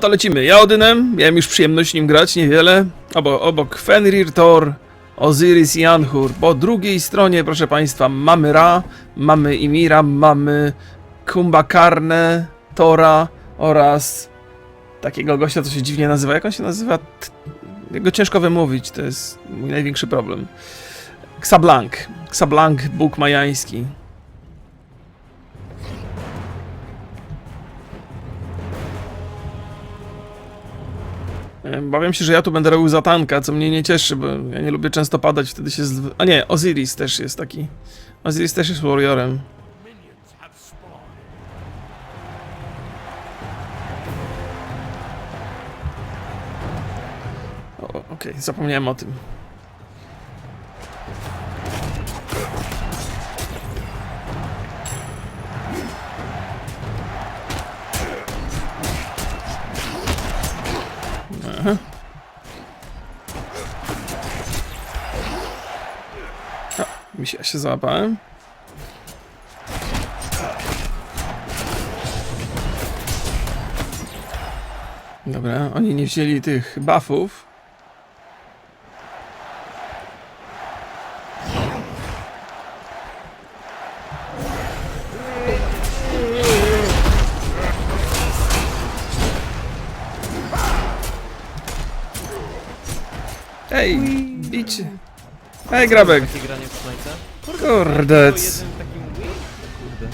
To lecimy. Ja Odynem, miałem już przyjemność nim grać, niewiele. Obok, obok Fenrir, Thor, Osiris i Anhur. Po drugiej stronie, proszę państwa, mamy Ra, mamy Imira, mamy Kumbakarnę, Tora oraz takiego gościa, co się dziwnie nazywa. Jak on się nazywa? Jego ciężko wymówić, to jest mój największy problem. Xablank. Xablank, Bóg majański. Bawiam się, że ja tu będę robił zatanka, co mnie nie cieszy, bo ja nie lubię często padać, wtedy się... Zw... A nie, Osiris też jest taki. Osiris też jest warriorem. Okej, zapomniałem o tym. O, misia się załapałem. Dobra, oni nie wzięli tych buffów. Ej, bicie. Ej, Grabek. Takie granie w Smite'a? Kurde. To jeden takim win? Kurde.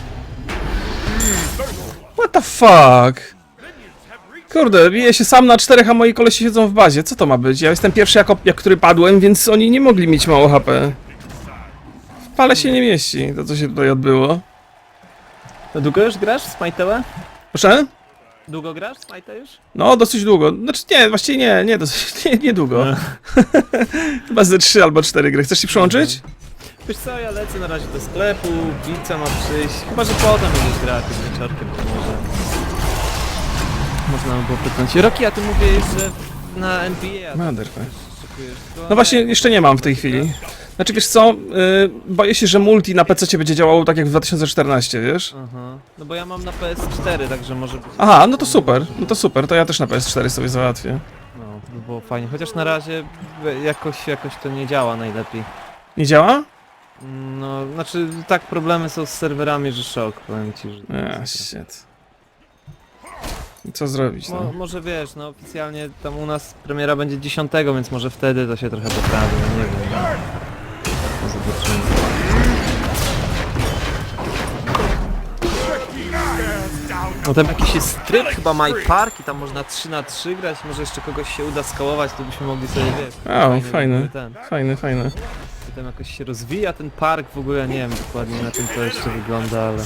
What the fuck? Kurde, biję się sam na czterech, a moi kolesi siedzą w bazie. Co to ma być? Ja jestem pierwszy, jako, jak który padłem, więc oni nie mogli mieć mało HP. W pale się nie mieści, to co się tutaj odbyło. To długo już grasz w Smite'a? Proszę? Długo grasz w Smite'a już? No, dosyć długo. Znaczy nie, właściwie nie, nie, dosyć, nie, nie długo. Chyba ze trzy albo cztery gry. Chcesz się przyłączyć? Wiesz co, ja lecę na razie do sklepu, pizza ma przyjść. Chyba, że potem będziesz grał jakimś wieczorkiem, to może... Można by było pytać. Roki, a ty mówisz, że na NBA a szykujesz No właśnie, jeszcze nie mam w tej chwili. Znaczy wiesz co, yy, boję się, że multi na PC będzie działało tak jak w 2014, wiesz? Aha. No bo ja mam na PS4, także może być... Aha, no to super, no to super, to ja też na PS4 sobie załatwię. No, to by było fajnie. Chociaż na razie jakoś, jakoś to nie działa najlepiej. Nie działa? No, znaczy tak problemy są z serwerami, że szok, powiem ci, że... A, shit. Co zrobić, Mo, no? może wiesz, no oficjalnie tam u nas premiera będzie 10, więc może wtedy to się trochę poprawi, no nie wiem. No. No tam jakiś jest tryb, chyba My Park i tam można 3 na 3 grać, może jeszcze kogoś się uda skałować, to byśmy mogli sobie, wiesz... O, fajny. Ten. Fajne, fajne. I tam jakoś się rozwija ten park, w ogóle nie wiem dokładnie na tym to jeszcze wygląda, ale...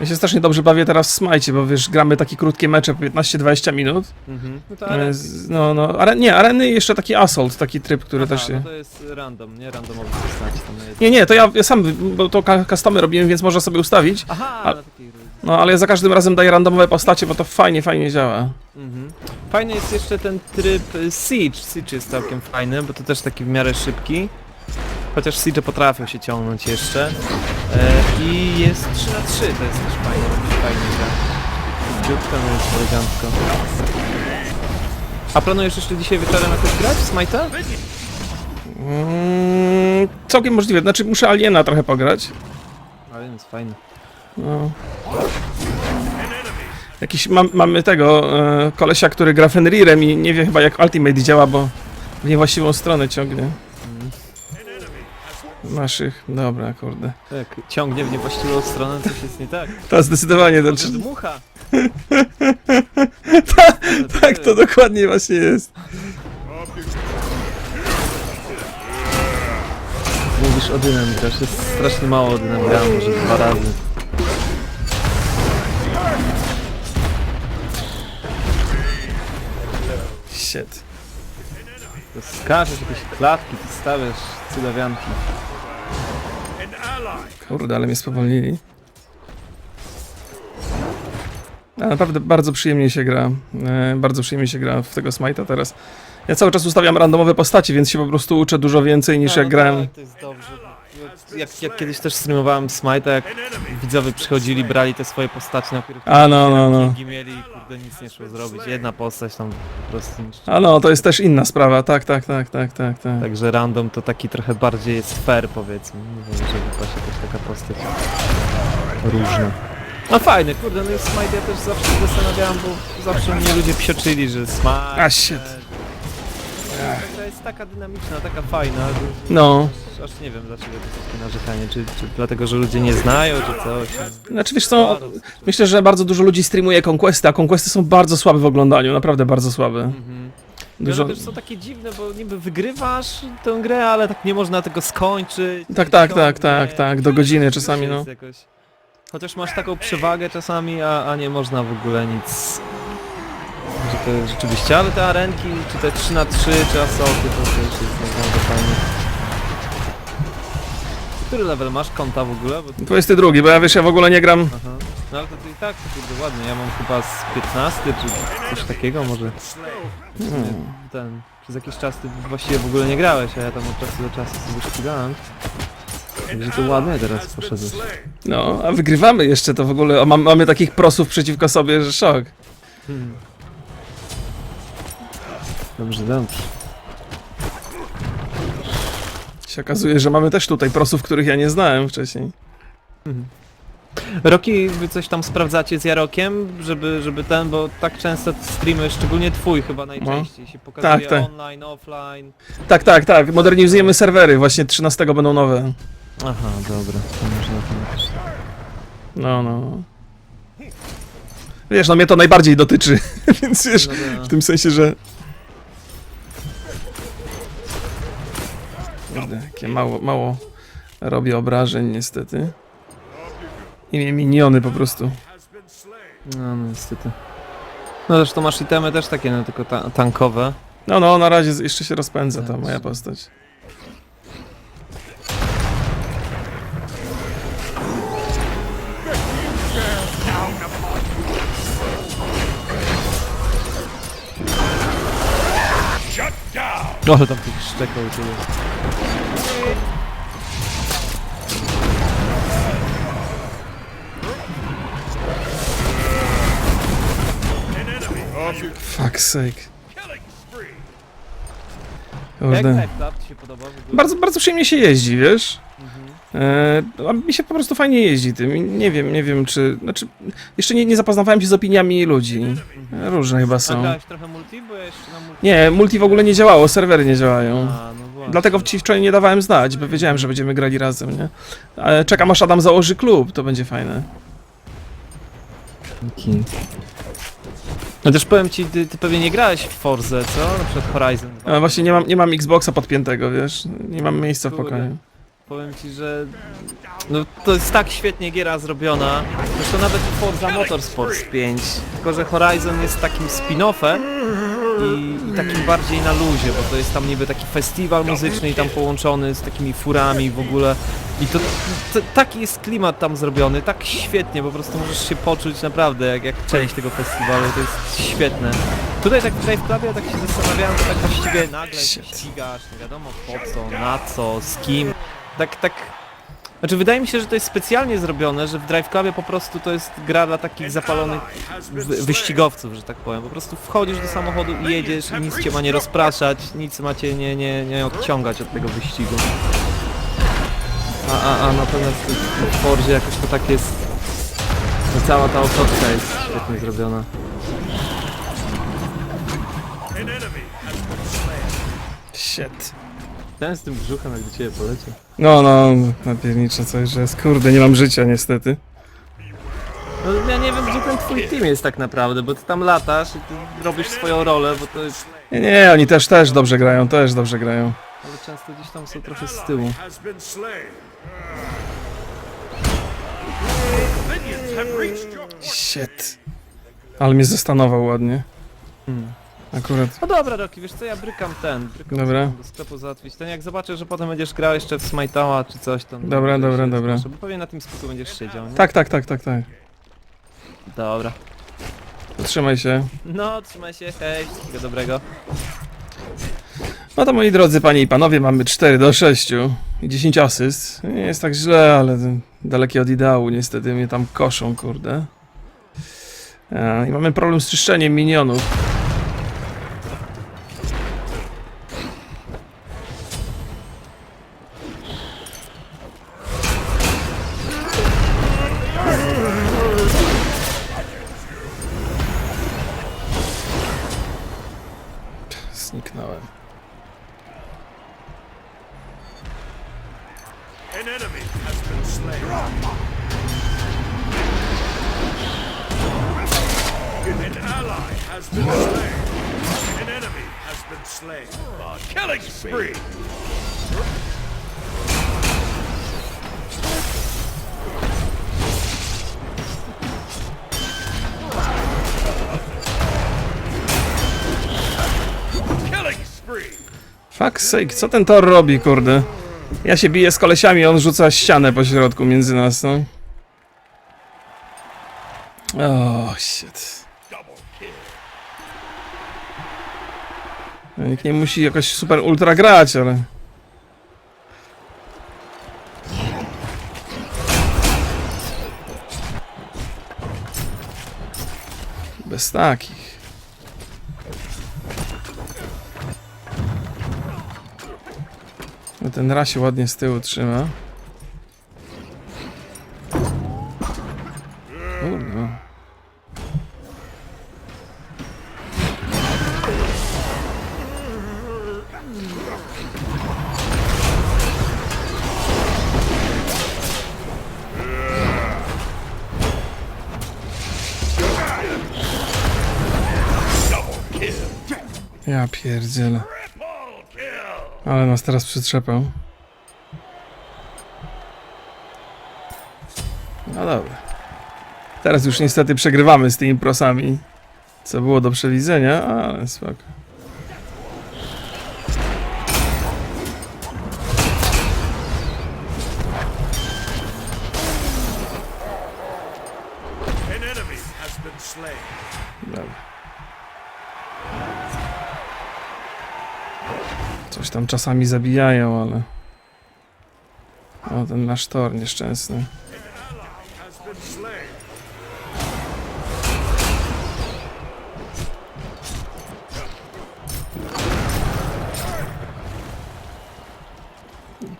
Ja się strasznie dobrze bawię teraz w Smite, bo wiesz, gramy takie krótkie mecze po 15-20 minut. Mhm. No to z- No, no, are, nie, areny i jeszcze taki assault, taki tryb, który Aha, też się... no to jest random, nie? Randomowy tam na jedno. Nie, nie, to ja, ja sam, bo to ka- customy robiłem, więc można sobie ustawić. Aha, A- na takiej roli. No, ale ja za każdym razem daję randomowe postacie, bo to fajnie, fajnie działa. Mhm. Fajny jest jeszcze ten tryb y, Siege. Siege jest całkiem fajny, bo to też taki w miarę szybki. Chociaż Siege potrafią się ciągnąć jeszcze. E, I jest 3 na 3 to jest też fajne, robić fajnie gra. Dziutka, no jest elegancko. A planujesz jeszcze dzisiaj wieczorem jakoś grać Smite'a? Mm, całkiem możliwe, znaczy muszę Aliena trochę pograć. Ale jest fajny. No. Jakiś, mam, mamy tego e, kolesia, który gra Fenrirem i nie wie chyba jak Ultimate działa, bo w niewłaściwą stronę ciągnie. Naszych, dobra, kurde. Jak ciągnie w niewłaściwą stronę, coś jest nie tak. To zdecydowanie, to, Może dmucha. tak to dokładnie właśnie jest. Mówisz Odynem grasz, jest strasznie mało Odynem grałem, może dwa razy. Shit. To skaczesz jakieś klatki, ty stawiasz cudawianki. Kurde, ale mnie spowolnili. A naprawdę bardzo przyjemnie się gra. E, bardzo przyjemnie się gra w tego Smite'a teraz. Ja cały czas ustawiam randomowe postaci, więc się po prostu uczę dużo więcej niż No, jak grałem. Tak, to jest dobrze. Jak, jak kiedyś też streamowałem Smite'a, jak widzowie przychodzili, brali te swoje postacie, na których A, no, no, no. mieli, kurde nic nie szło zrobić. Jedna postać tam po prostu niszczy. A no, to jest też inna sprawa, tak, tak, tak, tak, tak, tak. Także random to taki trochę bardziej jest fair powiedzmy. Nie wiem, żeby wypaść jakaś taka postać różna. No fajny, kurde, no i Smite ja też zawsze się zastanawiałem, bo zawsze mnie ludzie psioczyli, że Smite... A, shit. Ta jest taka dynamiczna, taka fajna, że, No, aż nie wiem dlaczego to jest takie narzekanie, czy, czy dlatego, że ludzie nie znają, czy coś. znaczy wiesz co, myślę, że bardzo dużo ludzi streamuje Conquesty, a Conquesty są bardzo słabe w oglądaniu, naprawdę bardzo słabe. Mhm. Dużo... Dużo... też są takie dziwne, bo niby wygrywasz tę grę, ale tak nie można tego skończyć. Tak, tak, tak, tak, tak, do godziny czasami, no. Jakoś... Chociaż masz taką przewagę czasami, a, a nie można w ogóle nic... Że rzeczywiście, ale te arenki, czy te 3 na 3 czy asoty, to też jest naprawdę fajne. Który level masz konta w ogóle? Bo... 22, bo ja wiesz, ja w ogóle nie gram. Aha. No ale to, to i tak, to kurde ładnie, ja mam chyba z 15 czy coś takiego może. Hmm. Ten, przez jakiś czas ty właściwie w ogóle nie grałeś, a ja tam od czasu do czasu sobie ścigałem. Także to ładnie teraz poszedłeś. No, a wygrywamy jeszcze to w ogóle. O, mam, mamy takich prosów przeciwko sobie, że szok. Hmm. Dobrze, dobrze. Się okazuje, że mamy też tutaj prosów, których ja nie znałem wcześniej. Roki, wy coś tam sprawdzacie z Jarokiem, żeby, żeby ten, bo tak często streamy, szczególnie twój chyba najczęściej się pokazuje Tak, tak. online, offline. Tak, tak, tak. Modernizujemy serwery. Właśnie 13 będą nowe. Aha, dobra, to może na tym też. No, no. Wiesz, no mnie to najbardziej dotyczy, więc wiesz, Dobra. w tym sensie, że... Kurde, jakie mało, mało robię obrażeń niestety. I mnie miniony po prostu. No, no niestety. No zresztą masz itemy też takie, no tylko ta tankowe. No, no, na razie jeszcze się rozpędza ta moja postać. No ale tam tych szczekał i tyle. Fuck sake. Kurde. Bardzo, bardzo przyjemnie się jeździ, wiesz? Mhm. E, a mi się po prostu fajnie jeździ tym. I Nie wiem, nie wiem czy... Znaczy, jeszcze nie, nie zapoznawałem się z opiniami ludzi. E, Różne chyba A są. grałeś trochę multi? Bo ja jeszcze na multi... Nie, multi w ogóle nie działało, serwery nie działają. A, no. Dlatego ci wczoraj nie dawałem znać, bo wiedziałem, że będziemy grali razem, nie? Ale czekam aż Adam założy klub, to będzie fajne. Dzięki. No też powiem ci, ty, ty pewnie nie grałeś w Forze, co? Na przykład Horizon 2. A właśnie nie mam, nie mam Xboxa podpiętego, wiesz? Nie mam miejsca w Kurde. pokoju. Powiem ci, że no, to jest tak świetnie giera zrobiona. Zresztą nawet Forza Motorsport 5. Tylko, że Horizon jest takim spin-offem i, i takim bardziej na luzie, bo to jest tam niby taki festiwal muzyczny i tam połączony z takimi furami w ogóle. I to, to taki jest klimat tam zrobiony, tak świetnie, po prostu możesz się poczuć naprawdę jak, jak część tego festiwalu, to jest świetne. Tutaj tak w Drive Clubie tak się zastanawiałem, że tak właściwie nagle się ścigasz, nie wiadomo po co, na co, z kim. Tak, tak... Znaczy wydaje mi się, że to jest specjalnie zrobione, że w Drive Clubie po prostu to jest gra dla takich zapalonych wy wyścigowców, że tak powiem. Po prostu wchodzisz do samochodu i jedziesz i nic cię ma nie rozpraszać, nic ma cię nie, nie, nie odciągać od tego wyścigu. A, a, a natomiast w Forzie jakoś to tak jest... No cała ta otoczka jest świetnie zrobiona. Shit. Ten z tym brzuchem jak do ciebie poleciał. No, no, napiernicze coś, że jest. Kurde, nie mam życia niestety. No ja nie wiem gdzie ten twój team jest tak naprawdę, bo ty tam latasz i ty robisz swoją rolę, bo to jest... Nie, nie, oni też, też dobrze grają, też dobrze grają. Ale często gdzieś tam są trochę z tyłu. Shit. Ale mnie zastanował ładnie. Hmm. Akurat. No dobra Roki, wiesz co, ja brykam ten, brykam Dobra. do sklepu załatwić ten, jak zobaczę, że potem będziesz grał jeszcze w Smite'a czy coś, to... Dobra, dobra, się dobra. zgłoszę, Bo pewnie na tym skupu będziesz siedział, nie? Tak, tak, tak, tak, tak. Dobra. Trzymaj się. No, trzymaj się, hej, wszystkiego dobrego. No to moi drodzy panie i panowie, mamy 4 do 6 i 10 asyst. Nie jest tak źle, ale dalekie od ideału niestety mnie tam koszą, kurde. A, I mamy problem z czyszczeniem minionów. Fuck sake, co ten Thor robi, kurde? Ja się biję z kolesiami, on rzuca ścianę po środku między nas, no. O, shit. No, Nikt nie musi jakoś super ultra grać, ale... Bez takich. Ten raz się ładnie z tyłu trzyma. Ja pierdzielę. Ale nas teraz przytrzepał. No dobra. Teraz już niestety przegrywamy z tymi prosami. Co było do przewidzenia, ale spoko. Dobra. Coś tam czasami zabijają, ale... O, ten nasz tor nieszczęsny.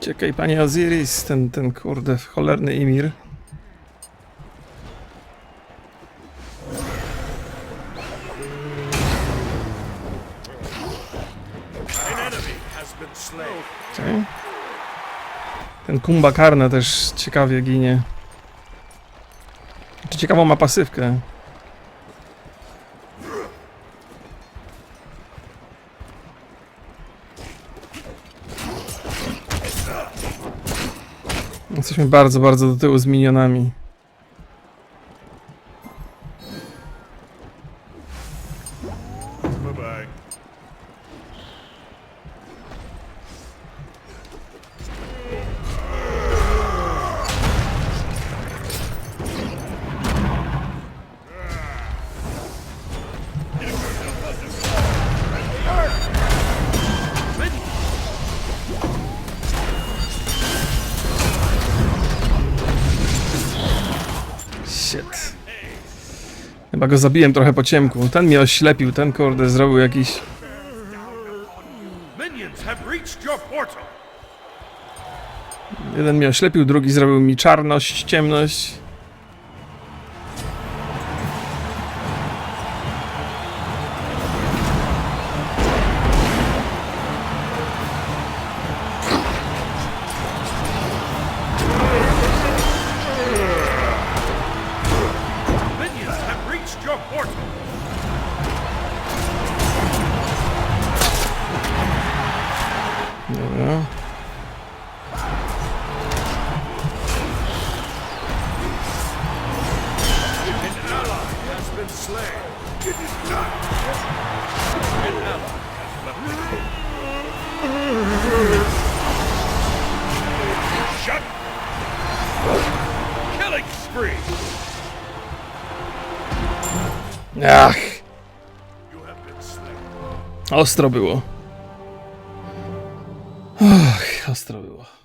Czekaj, panie Osiris, ten, ten kurde cholerny Imir. Kumba Karna też ciekawie ginie. Czy ciekawą ma pasywkę? Jesteśmy bardzo, bardzo do tyłu z minionami. Chyba go zabiłem trochę po ciemku. Ten mnie oślepił, ten kurde zrobił jakiś... Jeden mnie oślepił, drugi zrobił mi czarność, ciemność. Been slain. It is not. An ally has left. Shut. Killing spree. Ach, ostro było. Och, ostro było.